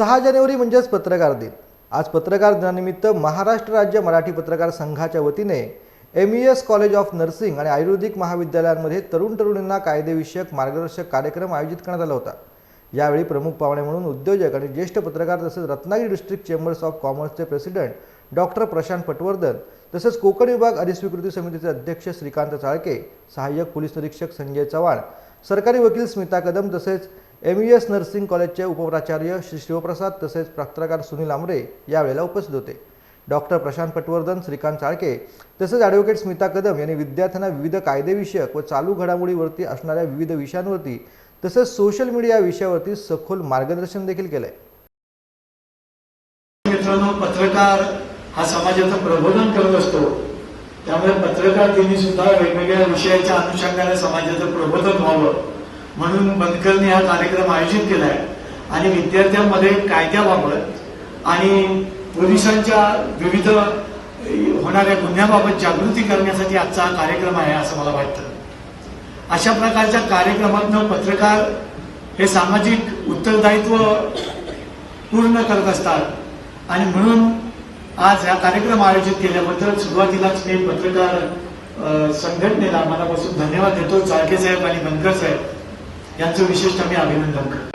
सहा जानेवारी म्हणजेच पत्रकार दिन. आज पत्रकार दिनानिमित्त महाराष्ट्र राज्य मराठी पत्रकार संघाच्या वतीने M E S college of nursing आणि आयुर्वेदिक महाविद्यालयांमध्ये तरुण तरुणींना कायदेविषयक मार्गदर्शक कार्यक्रम आयोजित करण्यात आला होता. यावेळी प्रमुख पाहुणे म्हणून उद्योजक आणि ज्येष्ठ पत्रकार तसेच रत्नागिरी डिस्ट्रिक्ट चेंबर्स ऑफ कॉमर्सचे प्रेसिडेंट डॉक्टर प्रशांत पटवर्धन तसेच कोकण विभाग अधिस्वीकृती समितीचे अध्यक्ष श्रीकांत चाळके सहाय्यक पोलीस निरीक्षक संजय चव्हाण सरकारी वकील स्मिता कदम तसेच एम यू एस नर्सिंग कॉलेजचे उपप्राचार्य श्री शिवप्रसाद तसेच पत्रकार सुनील आमरे यावेळेला उपस्थित होते. डॉक्टर प्रशांत पटवर्धन श्रीकांत चाळके तसेच ॲडव्होकेट स्मिता कदम यांनी विद्यार्थ्यांना विविध कायदेविषयक व चालू घडामोडीवरती असणाऱ्या विविध विषयांवरती तसेच सोशल मीडिया विषयावरती सखोल मार्गदर्शन देखील केलंय. मित्रांनो पत्रकार हा समाजाचं प्रबोधन करत असतो. त्यामुळे पत्रकार दिनी सुद्धा वेगवेगळ्या विषयाच्या अनुषंगाने समाजाचं प्रबोधन व्हावं. म्हणून बनकरने हा कार्यक्रम आयोजित केलाय. आणि विद्यार्थ्यांमध्ये कायद्याबाबत आणि पोलिसांच्या विविध होणाऱ्या गुन्ह्याबाबत जागृती करण्यासाठी आजचा हा कार्यक्रम आहे असं मला वाटतं. अशा प्रकारच्या कार्यक्रमातनं पत्रकार हे सामाजिक उत्तरदायित्व पूर्ण करत असतात. आणि म्हणून आज हा कार्यक्रम आयोजित केल्याबद्दल सुरुवातीलाच मी पत्रकार संघटनेला मनापासून धन्यवाद देतो. चाळके साहेब आणि बनकर साहेब. यांचं विशेष आम्ही अभिनंदन करतो